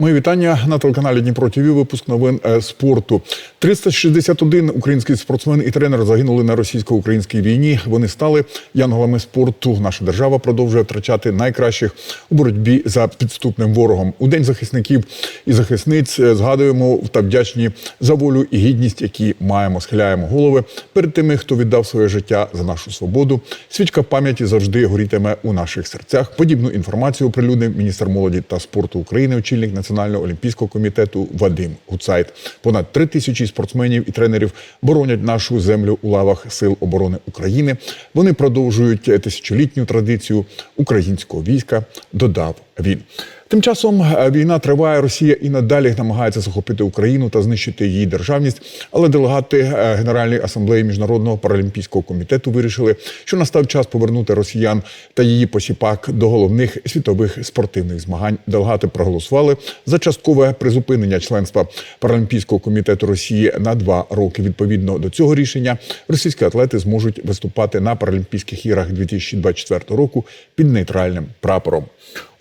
Мої вітання на телеканалі Дніпро ТВ. Випуск новин е, спорту. 361 український спортсмен і тренер загинули на російсько-українській війні. Вони стали янголами спорту. Наша держава продовжує втрачати найкращих у боротьбі за підступним ворогом. У день захисників і захисниць е, згадуємо та вдячні за волю і гідність, які маємо. Схиляємо голови перед тими, хто віддав своє життя за нашу свободу. Свічка пам'яті завжди горітиме у наших серцях. Подібну інформацію оприлюднив міністр молоді та спорту України, очільник Національного олімпійського комітету Вадим Гуцайт. Понад три тисячі спортсменів і тренерів боронять нашу землю у лавах Сил оборони України. Вони продовжують тисячолітню традицію українського війська. Додав він. Тим часом е, війна триває. Росія і надалі намагається захопити Україну та знищити її державність. Але делегати е, Генеральної асамблеї міжнародного паралімпійського комітету вирішили, що настав час повернути росіян та її посіпак до головних світових спортивних змагань. Делегати проголосували за часткове призупинення членства паралімпійського комітету Росії на два роки. Відповідно до цього рішення, російські атлети зможуть виступати на Паралімпійських іграх 2024 року під нейтральним прапором.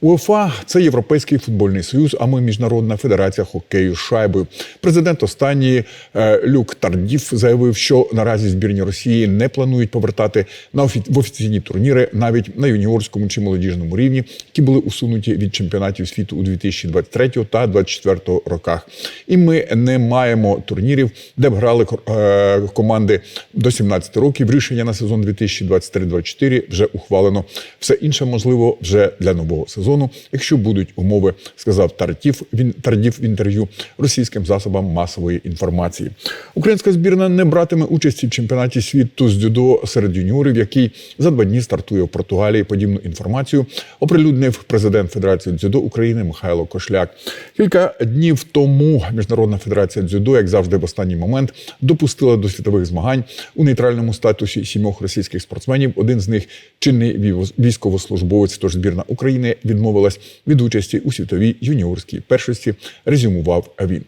УЕФА – це Європейський футбольний союз, а ми міжнародна федерація хокею з шайбою. Президент останньої е, Люк Тардів заявив, що наразі збірні Росії не планують повертати на офі... в офіційні турніри навіть на юніорському чи молодіжному рівні, які були усунуті від чемпіонатів світу у 2023 та 2024 роках. І ми не маємо турнірів, де б грали е, команди до 17 років. Рішення на сезон 2023-2024 вже ухвалено. Все інше можливо вже для нового сезону, якщо будуть умови, сказав Тардів. Він Тардів в інтерв'ю російським засобам масової інформації. Українська збірна не братиме участі в чемпіонаті світу з дзюдо серед юніорів, який за два дні стартує в Португалії. Подібну інформацію оприлюднив президент Федерації дзюдо України Михайло Кошляк. Кілька днів тому Міжнародна федерація дзюдо, як завжди, в останній момент допустила до світових змагань у нейтральному статусі сімох російських спортсменів. Один з них чинний військовослужбовець, тож збірна України відмовилась від участі у світовій юніорській першості. Резюмував він.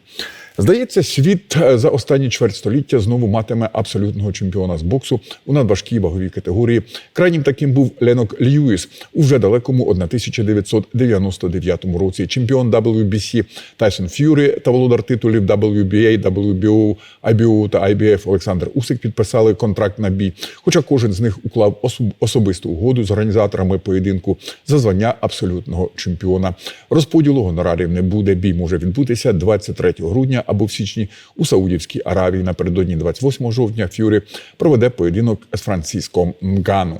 Здається, світ е, за останні чверть століття знову матиме абсолютного чемпіона з боксу у надважкій ваговій категорії. Крайнім таким був Ленок Льюіс у вже далекому 1999 році. Чемпіон WBC Тайсон Ф'юрі та володар титулів WBA, WBO, IBO та IBF Олександр Усик підписали контракт на бій. Хоча кожен з них уклав особ- особисту угоду з організаторами поєдинку за звання абсолютного чемпіона. Розподілу гонорарів не буде. Бій може відбутися 23 грудня або в січні у Саудівській Аравії. Напередодні 28 жовтня Ф'юрі проведе поєдинок з Франциском Нгану.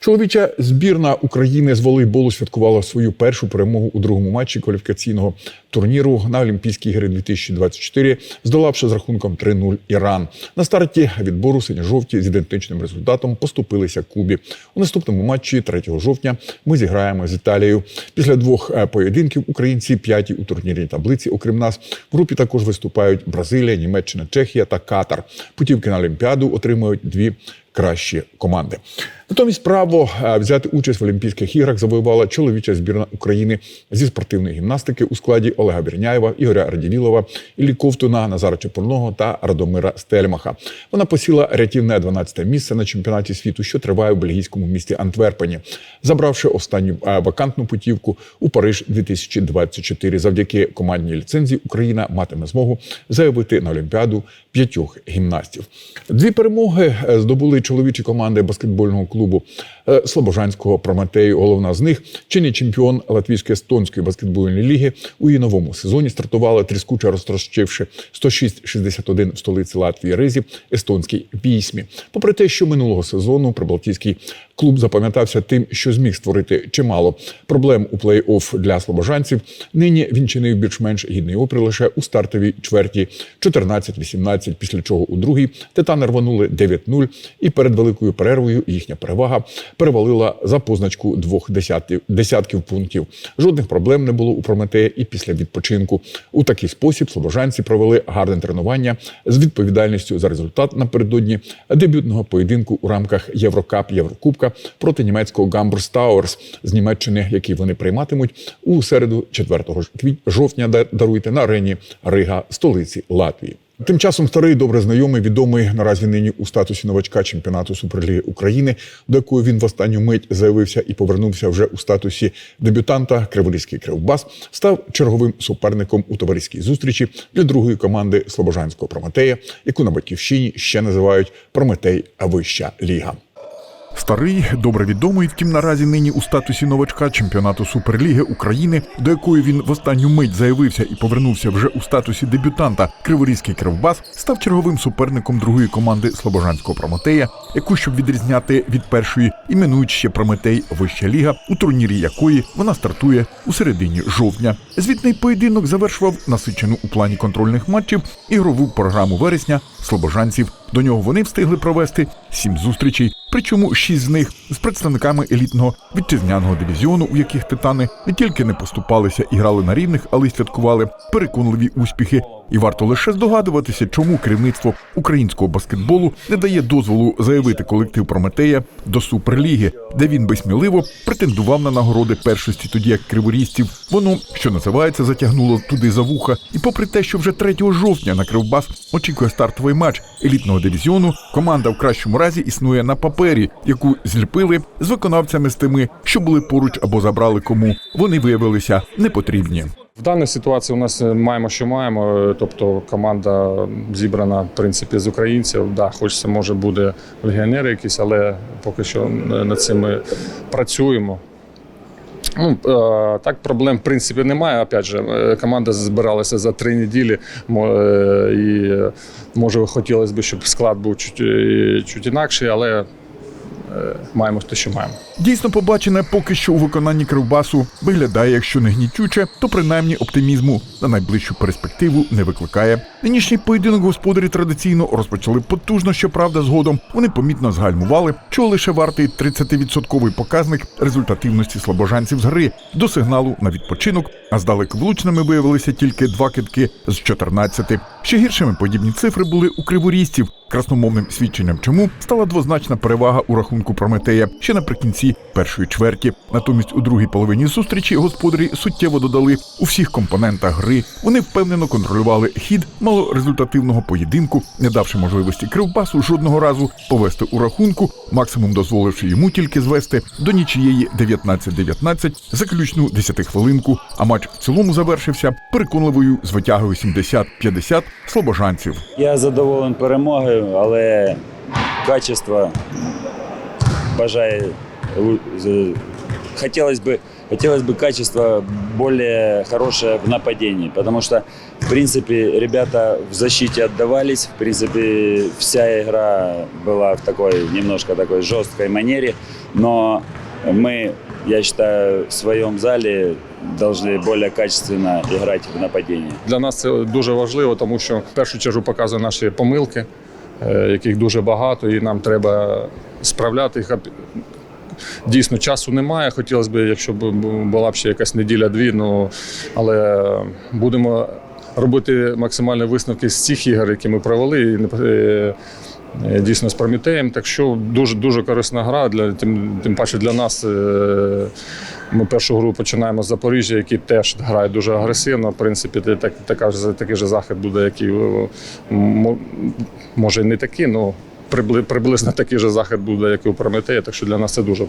Чоловіча збірна України з волейболу святкувала свою першу перемогу у другому матчі кваліфікаційного турніру на Олімпійські ігри 2024, здолавши з рахунком 3-0 Іран. На старті відбору синьо-жовті з ідентичним результатом поступилися Кубі. У наступному матчі 3 жовтня ми зіграємо з Італією. Після двох е, поєдинків українці п'яті у турнірній таблиці. Окрім нас, в групі також виступають Бразилія, Німеччина, Чехія та Катар. Путівки на Олімпіаду отримують дві кращі команди. Натомість право е, взяти участь в Олімпійських іграх завоювала чоловіча збірна України зі спортивної гімнастики у складі Олега Бірняєва, Ігоря Радівілова, Іллі Ковтуна, Назара Чепурного та Радомира Стельмаха. Вона посіла рятівне 12-те місце на чемпіонаті світу, що триває в бельгійському місті Антверпені, забравши останню е, вакантну путівку у Париж 2024. Завдяки командній ліцензії Україна матиме змогу заявити на Олімпіаду п'ятьох гімнастів. Дві перемоги е, здобули чоловічі команди баскетбольного клубу е, Слобожанського Прометею. Головна з них чинний чемпіон Латвійсько-естонської баскетбольної ліги у її новому сезоні стартувала тріскуче розтрощивши 106-61 в столиці Латвії Ризі естонській вісьмі. Попри те, що минулого сезону Прибалтійський клуб запам'ятався тим, що зміг створити чимало проблем у плей-офф для слобожанців. Нині він чинив більш-менш гідний опір лише у стартовій чверті 14-18, після чого у другій титани рванули 9-0, і перед великою перервою їхня перевага перевалила за позначку двох десятків, десятків пунктів. Жодних проблем не було у Прометея і після відпочинку. У такий спосіб слобожанці провели гарне тренування з відповідальністю за результат напередодні дебютного поєдинку у рамках Єврокап Єврокубка проти німецького Гамбурс Тауерс з Німеччини, який вони прийматимуть у середу 4 квіт- жовтня. да- Даруйте на арені Рига, столиці Латвії. Тим часом старий добре знайомий, відомий наразі нині у статусі новачка чемпіонату Суперліги України, до якої він в останню мить заявився і повернувся вже у статусі дебютанта Криворізький Кривбас, став черговим суперником у товариській зустрічі для другої команди Слобожанського Прометея, яку на батьківщині ще називають Прометей Вища Ліга. Старий, добре відомий, втім наразі нині у статусі новачка чемпіонату Суперліги України, до якої він в останню мить заявився і повернувся вже у статусі дебютанта. Криворізький Кривбас став черговим суперником другої команди Слобожанського Прометея, яку щоб відрізняти від першої, іменують ще Прометей Вища Ліга, у турнірі якої вона стартує у середині жовтня. Звітний поєдинок завершував насичену у плані контрольних матчів ігрову програму вересня слобожанців. До нього вони встигли провести сім зустрічей, причому шість з них з представниками елітного вітчизняного дивізіону, у яких титани не тільки не поступалися і грали на рівних, але й святкували переконливі успіхи. І варто лише здогадуватися, чому керівництво українського баскетболу не дає дозволу заявити колектив Прометея до суперліги, де він би сміливо претендував на нагороди першості, тоді як криворізців. Воно, що називається, затягнуло туди за вуха. І попри те, що вже 3 жовтня на Кривбас очікує стартовий матч елітного дивізіону, команда в кращому разі існує на папері, яку зліпили з виконавцями з тими, що були поруч або забрали кому. Вони виявилися непотрібні. В даній ситуації у нас е, маємо, що маємо. е, Тобто команда зібрана в принципі з українців. Да, хочеться, може буде легіонери якісь, але поки що е, над цим ми працюємо. Ну, так, проблем в принципі немає. Опять же, команда збиралася за три неділі. І може хотілося б, щоб склад був чуть, чуть інакший, але маємо те, що маємо. Дійсно, побачене поки що у виконанні кривбасу виглядає, якщо не гнітюче, то принаймні оптимізму на найближчу перспективу не викликає. Нинішній поєдинок господарі традиційно розпочали потужно, щоправда, згодом вони помітно згальмували, чого лише вартий 30-відсотковий показник результативності слобожанців з гри до сигналу на відпочинок, а здалек влучними виявилися тільки два китки з 14. Ще гіршими подібні цифри були у криворізців. Красномовним свідченням чому стала двозначна перевага у рахунку Прометея ще наприкінці першої чверті. Натомість у другій половині зустрічі господарі суттєво додали у всіх компонентах гри. Вони впевнено контролювали хід малорезультативного поєдинку, не давши можливості кривбасу жодного разу повести у рахунку, максимум дозволивши йому тільки звести до нічієї 19-19 заключну 10 хвилинку. А матч в цілому завершився переконливою з витягою 70-50 слобожанців. Я задоволений перемогою, але качество бажає лу- з- хотелось бы хотелось бы качество более хорошее в нападении, потому что в принципе ребята в защите отдавались, в принципе вся игра была в такой немножко такой жесткой манере, но мы, я считаю, в своем зале должны более качественно играть в нападении. Для нас це дуже важливо, тому що в першу чергу показує наші помилки, е, яких дуже багато, і нам треба справляти їх. Дійсно, часу немає. Хотілося б, якщо б була б ще якась неділя-дві, ну але будемо робити максимальні висновки з цих ігор, які ми провели. Е, Дійсно з Прометеєм. Так що дуже дуже корисна гра для тим, тим паче для нас. е, Ми першу гру починаємо з Запоріжжя, який теж грає дуже агресивно. В принципі, так, така такий же захід буде, який е, може не такий, але прибли- приблизно такий же захід буде, як і у Прометея. Так що для нас це дуже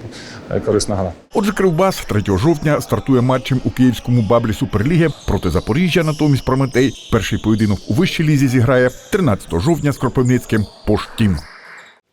е, корисна гра. Отже, Кривбас 3 жовтня стартує матчем у київському баблі Суперліги проти Запоріжжя. Натомість Прометей перший поєдинок у вищій лізі зіграє 13 жовтня з Кропивницьким Поштім.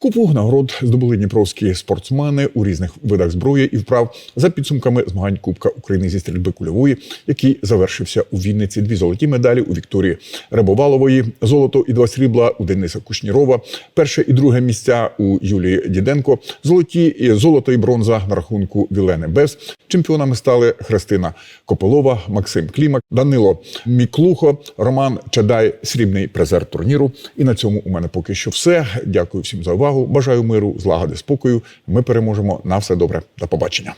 Купу нагород здобули дніпровські спортсмени у різних видах зброї і вправ за підсумками змагань Кубка України зі стрільби кульової, який завершився у Вінниці. Дві золоті медалі у Вікторії Рибовалової, золото і два срібла у Дениса Кушнірова, перше і друге місця у Юлії Діденко, золоті і золото і бронза на рахунку Вілени Бес. Чемпіонами стали Христина Копилова, Максим Клімак, Данило Міклухо, Роман Чадай, срібний призер турніру. І на цьому у мене поки що все. Дякую всім за увагу. Бажаю миру, злагоди, спокою. Ми переможемо. На все добре. До побачення.